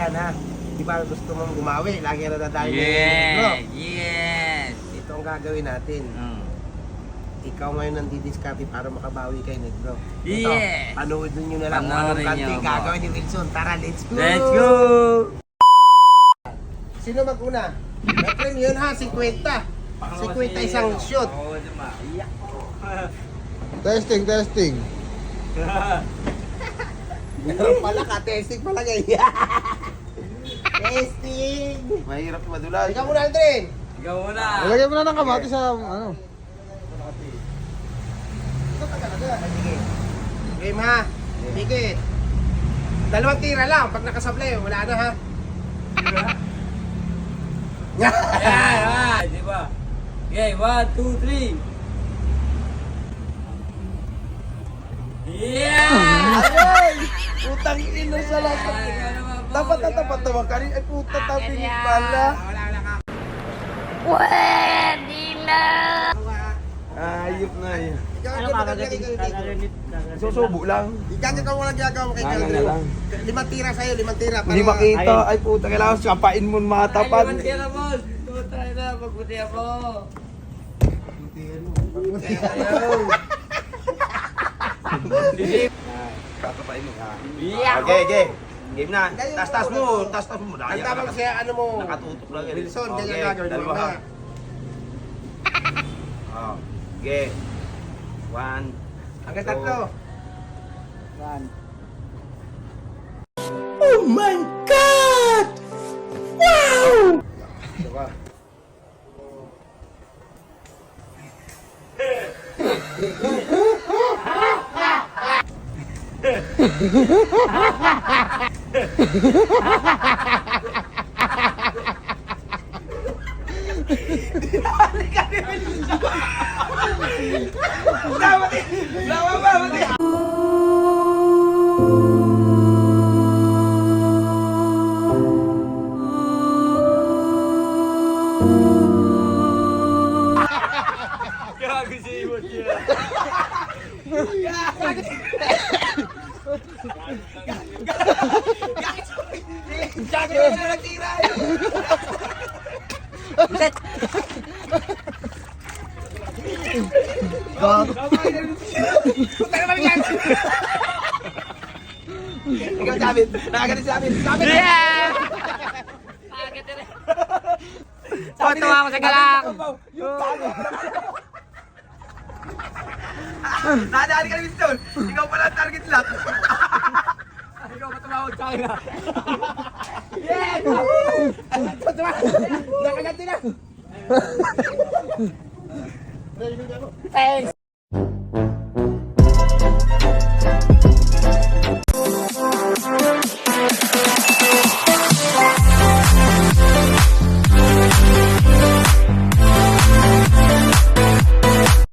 Yan ha. Di ba gusto mong gumawi? Lagi na ng negro. Yes! Ito ang gagawin natin. Mm. Ikaw ngayon ang didiskarte para makabawi kay negro. Ito, Yes! panoodin nyo na lang kung anong kante gagawin ni Wilson. Tara, let's go! Let's go! Sino mag-una? Metrin yun ha, 50. 50 isang shoot. Oo, diba? Iyak ko. Testing, testing. Meron pala ka, testing pala kayo. testing! Mahirap madulas. Ikaw muna, Aldrin! Ikaw muna! Ilagay mo na ng kamati sa ano. Ito ka talaga. Sige. Game ha. Tikit. Dalawang tira lang. Pag nakasablay, wala na ha. Ayan! Ayan! Di ba? Okay, one, two, three! Yeah! Ay! Putang ina sa lahat. Dapat na tapat naman kanin. Ay puta tapin pala. Wala, wala ka. Ayop na yun. Kay dito. Susubo lang. Ikaw ikaw wala gagawa kay na lang. Limang tira sa'yo, limang tira. Hindi makita. Ay puta, kailangan sapain mo matapat. Ay, liwan ka na, boss! Puta na, pagputi ako! Kakapain mo. Yeah! Okay, okay. Game na. Tas-tas mo. Tas-tas mo. Ang tamang siya, ano mo? Nakatutok lang yan. Wilson, Okay, ganyan gagawin mo. Oh. Okay. One. Hanggang tatlo. Diba? Gago Mo na tira. Puta naman yan. Ikaw sabit. Nakagano si sabit. Sabit. Yeah! Tuwa ako sa galak! Nadali ka ni Winston. Ikaw pala ang target lock. Ikaw ba tumawag sa akin ah? Nakaganti na. Thanks.